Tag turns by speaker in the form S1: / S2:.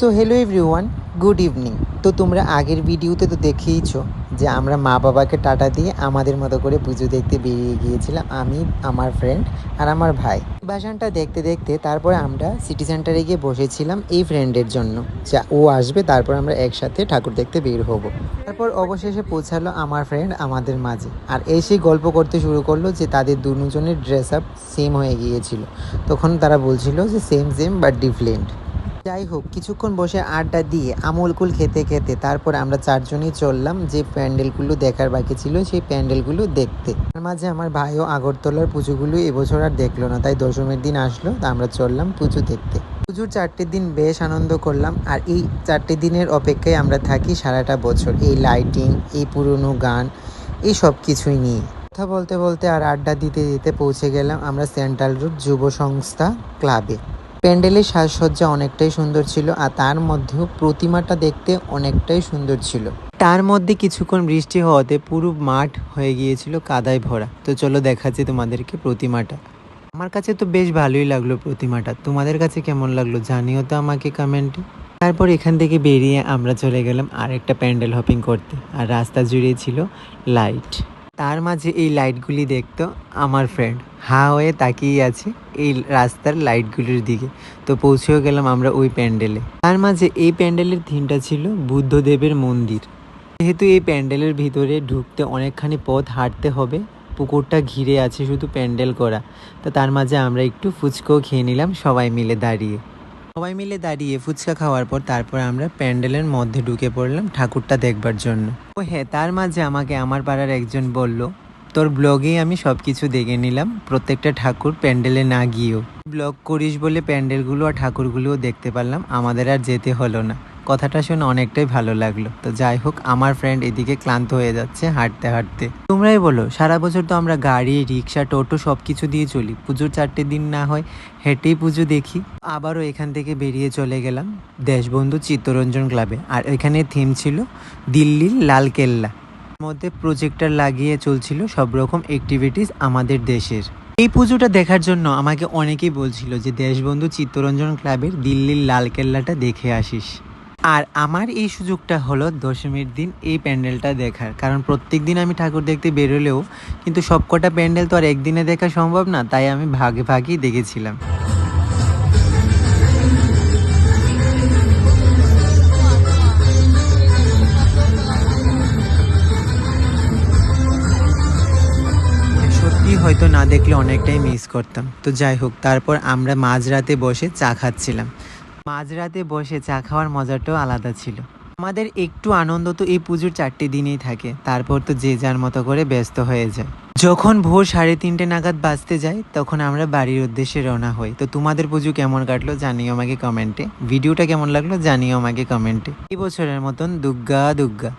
S1: So hello everyone good evening তো তোমরা আগের ভিডিওতে তো দেখেইছো যে আমরা মা বাবাকে টাটা দিয়ে আমাদের মতো করে পুজো দেখতে বেরিয়ে গিয়েছিলাম, আমি, আমার ফ্রেন্ড আর আমার ভাই। বাসানটা দেখতে দেখতে তারপরে আমরা সিটি সেন্টারে গিয়ে বসেছিলাম এই ফ্রেন্ডের জন্য, যা ও আসবে, তারপর আমরা একসাথে ঠাকুর দেখতে বের হব। তারপর অবশেষে পৌঁছালো আমার ফ্রেন্ড আমাদের মাঝে, আর এসে গল্প করতে শুরু করল যে তাদের দুজনের ড্রেস আপ সেম হয়ে গিয়েছিল। তখন তারা বলছিল যে সেম সেম বাট ডিফারেন্ট যাই হোক কিছুক্ষণ বসে আড্ডা দিয়ে আমলকুল খেতে খেতে তারপর আমরা চারজনই চললাম যে প্যান্ডেলগুলো দেখার বাকি ছিল সেই প্যান্ডেলগুলো দেখতে। তার মাঝে আমার ভাইও আগরতলার পুজোগুলো এবছর আর দেখল না, তাই দশমীর দিন আসলো, তা আমরা চললাম পুজো দেখতে। পুজোর চারটে দিন বেশ আনন্দ করলাম, আর এই চারটে দিনের অপেক্ষায় আমরা থাকি সারাটা বছর। এই লাইটিং, এই পুরনো গান, এই সব কিছুই নিয়ে। কথা বলতে বলতে আর আড্ডা দিতে দিতে পৌঁছে গেলাম আমরা সেন্ট্রাল রোড যুব সংস্থা ক্লাবে। প্যান্ডেলের সাজসজ্জা অনেকটাই সুন্দর ছিল আর তার মধ্যেও প্রতিমাটা দেখতে অনেকটাই সুন্দর ছিল। তার মধ্যে কিছুক্ষণ বৃষ্টি হওয়াতে পুরো মাঠ হয়ে গিয়েছিল কাদায় ভরা। তো চলো দেখাচ্ছি তোমাদেরকে প্রতিমাটা। আমার কাছে তো বেশ ভালোই লাগল প্রতিমাটা। তোমাদের কাছে কেমন লাগল জানিও তো আমাকে কমেন্টে। তারপর এখান থেকে বেরিয়ে আমরা চলে গেলাম আরেকটা প্যান্ডেল হপিং করতে। আর রাস্তা জুড়ে ছিল লাইট। তার মাঝে এই লাইটগুলি দেখতো আমার ফ্রেন্ড হা হয়ে তাকিয়ে আছে এই রাস্তার লাইটগুলির দিকে। তো পৌঁছেও গেলাম আমরা ওই প্যান্ডেলে। তার মাঝে এই প্যান্ডেলের থিমটা ছিল বুদ্ধদেবের মন্দির। যেহেতু এই প্যান্ডেলের ভিতরে ঢুকতে অনেকখানি পথ হাঁটতে হবে, পুকুরটা ঘিরে আছে শুধু প্যান্ডেল করা। তো তার মাঝে আমরা একটু ফুচকাও খেয়ে নিলাম সবাই মিলে দাঁড়িয়ে। সবাই মিলে দাঁড়িয়ে ফুচকা খাওয়ার পর তারপর আমরা প্যান্ডেলের মধ্যে ঢুকে পড়লাম ঠাকুরটা দেখবার জন্য। ও হ্যাঁ তার মাঝে আমাকে আমার পাড়ার একজন বলল, তোর ব্লগে আমি সব কিছু দেখে নিলাম, প্রত্যেকটা ঠাকুর প্যান্ডেলে না গিয়েও। ব্লগ করিস বলে প্যান্ডেলগুলো আর ঠাকুরগুলোও দেখতে পারলাম, আমাদের আর যেতে হলো না। কথাটা শুনে অনেকটাই ভালো লাগল। তো যাই হোক, আমার ফ্রেন্ড এদিকে ক্লান্ত হয়ে যাচ্ছে হাঁটতে হাঁটতে। তোমরাই বলো, সারা বছর তো আমরা গাড়ি, রিক্সা, টোটো সব কিছু দিয়ে চলি। পুজোর চারটে দিন না হয় হেঁটেই পুজো দেখি। আবারও এখান থেকে বেরিয়ে চলে গেলাম দেশবন্ধু চিত্তরঞ্জন ক্লাবে আর এখানে থিম ছিল দিল্লির লাল কেল্লা মধ্যে প্রজেক্টর লাগিয়ে চলছিল সব রকম অ্যাক্টিভিটিস আমাদের দেশের। এই পুজোটা দেখার জন্য আমাকে অনেকেই বলছিল যে, দেশবন্ধু চিত্তরঞ্জন ক্লাবের দিল্লির লাল কেল্লাটা দেখে আসিস। আর আমার এই সুযোগটা হলো দশমীর দিন এই প্যান্ডেলটা দেখার। কারণ প্রত্যেক দিন আমি ঠাকুর দেখতে বেরোলেও কিন্তু সবকটা প্যান্ডেল তো আর একদিনে দেখা সম্ভব না, তাই আমি ভাগে ভাগেই দেখেছিলাম। হয়তো না দেখলে অনেকটাই মিস করতাম। তো যাই হোক, তারপর আমরা মাঝরাতে বসে চা খাচ্ছিলাম। মাঝরাতে বসে চা খাওয়ার মজাটাও আলাদা ছিল। আমাদের একটু আনন্দ তো এই পুজোর চারটে দিনেই থাকে, তারপর তো যে যার মতো করে ব্যস্ত হয়ে যায়। যখন ভোর সাড়ে তিনটে নাগাদ বাঁচতে যায়, তখন আমরা বাড়ির উদ্দেশ্যে রওনা হই। তো তোমাদের পুজো কেমন কাটলো জানিও আমাকে কমেন্টে। ভিডিওটা কেমন লাগল জানিও আমাকে কমেন্টে। এই বছরের মতন দুগ্গা দুগ্গা।